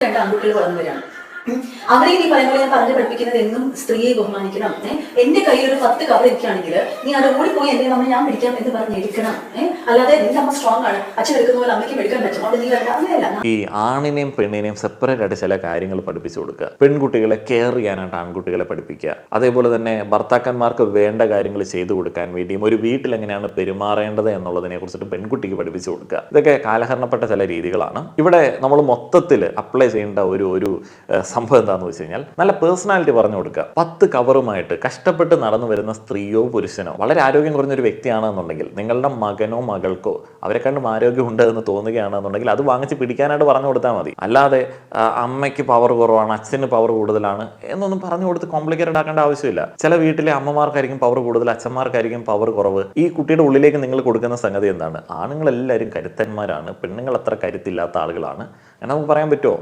രണ്ട് ആൺകുട്ടികൾ വളർന്നു വരികയാണ് ഉം. അവരെ നീ പറയുന്ന പോലെ ഞാൻ പറഞ്ഞു പഠിപ്പിക്കുന്നത് എന്നും സ്ത്രീയെ ബഹുമാനിക്കണം. എന്റെ കയ്യിൽ ഒരു പത്ത് കവർ ഇരിക്കുകയാണെങ്കിൽ നീ അത് ഓടിപ്പോയി എന്റെ നമ്മൾ ഞാൻ പിടിക്കാം എന്ന് പറഞ്ഞ് എടുക്കണം അല്ലാതെ എന്റെ അമ്മ സ്ട്രോങ് ആണ്. അച്ഛൻ എടുക്കുന്ന പോലെ അമ്മയ്ക്ക് എടുക്കാൻ പറ്റും. അവിടെ നീ വേണ്ട അങ്ങനെയല്ല. ഈ ആണിനെയും പെണ്ണിനെയും സെപ്പറേറ്റ് ആയിട്ട് ചില കാര്യങ്ങൾ പഠിപ്പിച്ചു കൊടുക്കുക. പെൺകുട്ടികളെ കെയർ ചെയ്യാനായിട്ട് ആൺകുട്ടികളെ പഠിപ്പിക്കുക. അതേപോലെ തന്നെ ഭർത്താക്കന്മാർക്ക് വേണ്ട കാര്യങ്ങൾ ചെയ്തു കൊടുക്കാൻ വേണ്ടിയും ഒരു വീട്ടിൽ എങ്ങനെയാണ് പെരുമാറേണ്ടത് എന്നുള്ളതിനെ കുറിച്ചിട്ട് പെൺകുട്ടിക്ക് പഠിപ്പിച്ചു കൊടുക്കുക. ഇതൊക്കെ കാലഹരണപ്പെട്ട ചില രീതികളാണ്. ഇവിടെ നമ്മൾ മൊത്തത്തിൽ അപ്ലൈ ചെയ്യേണ്ട ഒരു ഒരു സംഭവം എന്താണെന്ന് വെച്ച് കഴിഞ്ഞാൽ നല്ല പേഴ്സണാലിറ്റി പറഞ്ഞു കൊടുക്കുക. പത്ത് കവറുമായിട്ട് കഷ്ടപ്പെട്ട് നടന്നു വരുന്ന സ്ത്രീയോ പുരുഷനോ വളരെ ആരോഗ്യം കുറഞ്ഞൊരു വ്യക്തിയാണെന്നുണ്ടെങ്കിൽ നിങ്ങളുടെ മകനോ മകൾക്കോ അവരെ കണ്ടും ആരോഗ്യമുണ്ട് എന്ന് തോന്നുകയാണെന്നുണ്ടെങ്കിൽ അത് വാങ്ങിച്ച് പിടിക്കാനായിട്ട് പറഞ്ഞു കൊടുത്താൽ മതി. അല്ലാതെ അമ്മയ്ക്ക് പവർ കുറവാണ് അച്ഛന് പവർ കൂടുതലാണ് എന്നൊന്നും പറഞ്ഞു കൊടുത്ത് കോംപ്ലിക്കേറ്റഡ് ആക്കേണ്ട ആവശ്യമില്ല. ചില വീട്ടിലെ അമ്മമാർക്കായിരിക്കും പവർ കൂടുതൽ അച്ഛന്മാർക്കായിരിക്കും പവർ കുറവ്. ഈ കുട്ടിയുടെ ഉള്ളിലേക്ക് നിങ്ങൾ കൊടുക്കുന്ന സംഗതി എന്താണ്? ആണുങ്ങളെല്ലാവരും കരുത്തന്മാരാണ് പെണ്ണുങ്ങൾ അത്ര കരുത്തില്ലാത്ത ആളുകളാണ്. എന്ന് നമുക്ക് പറയാൻ പറ്റുമോ